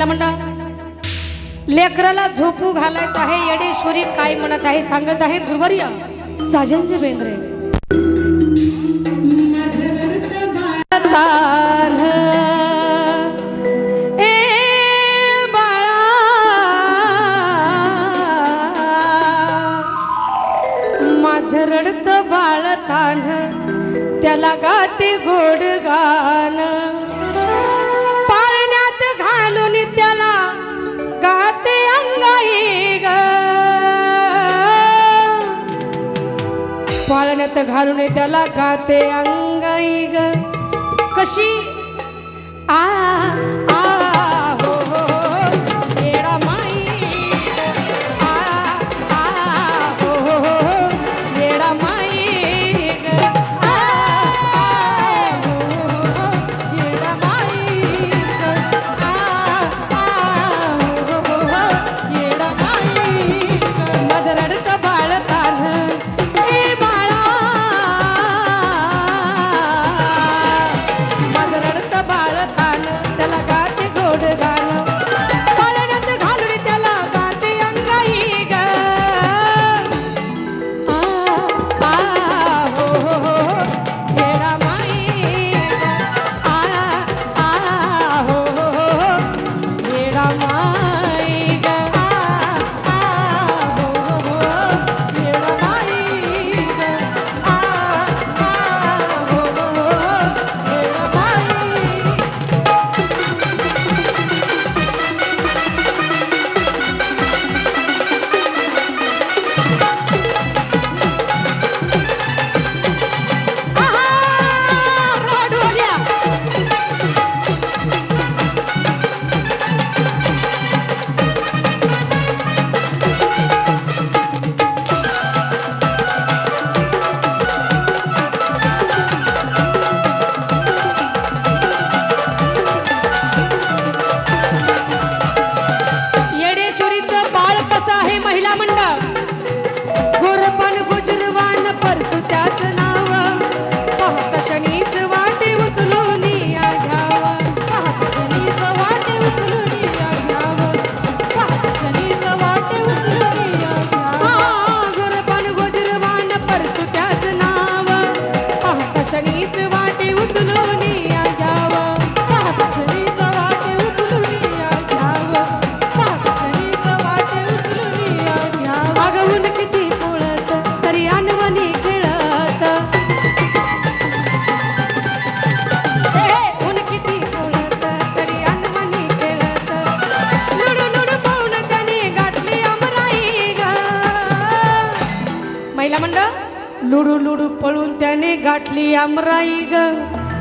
ह्याला म्हणलं लेकराला झोपू घालायचं आहे येडेश्वरी काय म्हणत आहे सांगत आहे गुरुवारी साजनजी बेंद्रे. रडत बाळतान त्याला गाते गोड गाणं. पाळण्यात घालून त्याला गाते अंगाई ग. कशी? आ, आ लुडू पळून त्याने गाठली आमराई ग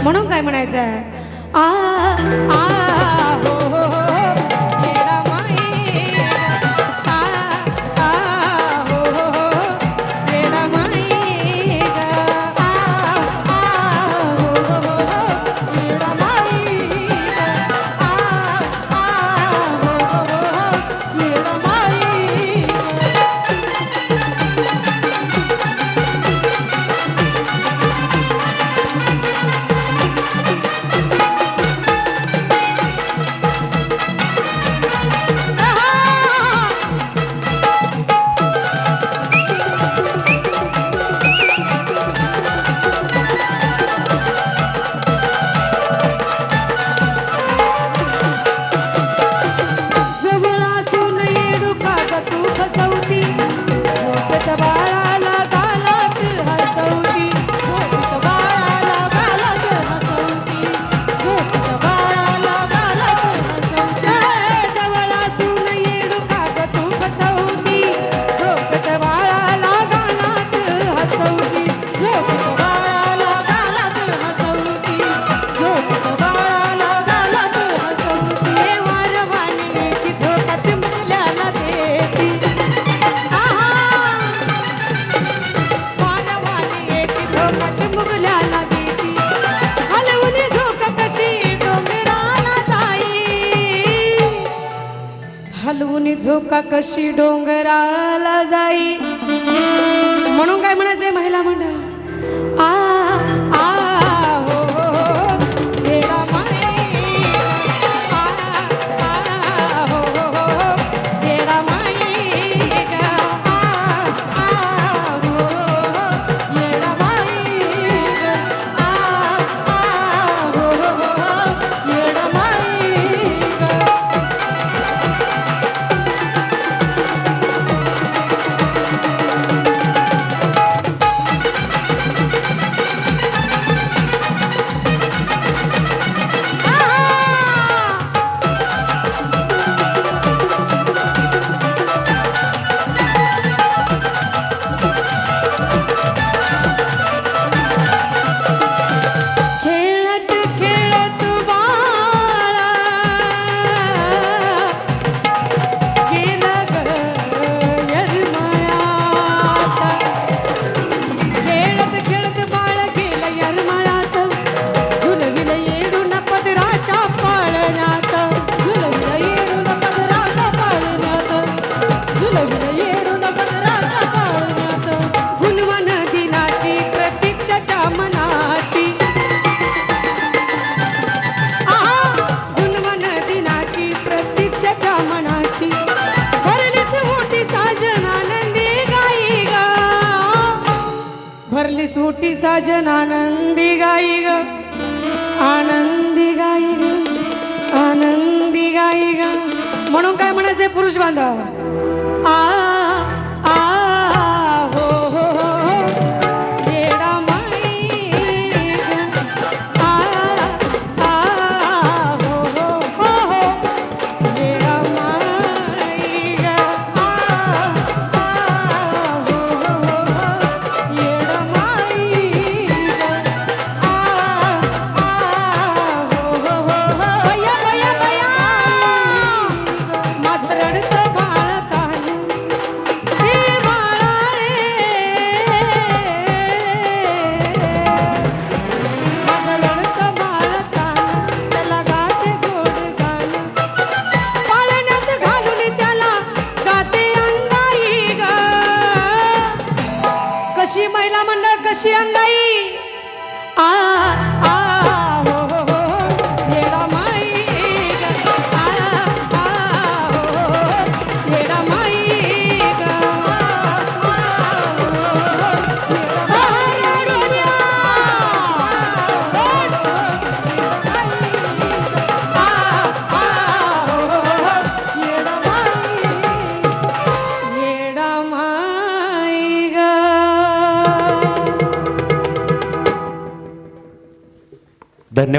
म्हणून काय म्हणायचं आहे आ, आ, आ हो, हो, हो। आपली झोका कशी डोंगराला जाई? म्हणून काय म्हणायचंय? महिला मंडळ. शेवटी साजन आनंदी गाई ग आनंदी गाई ग आनंदी गाई ग म्हणून काय म्हणायचंय पुरुष बांधव? आ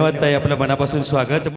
धन्यवाद ताई आपलं मनापासून स्वागत.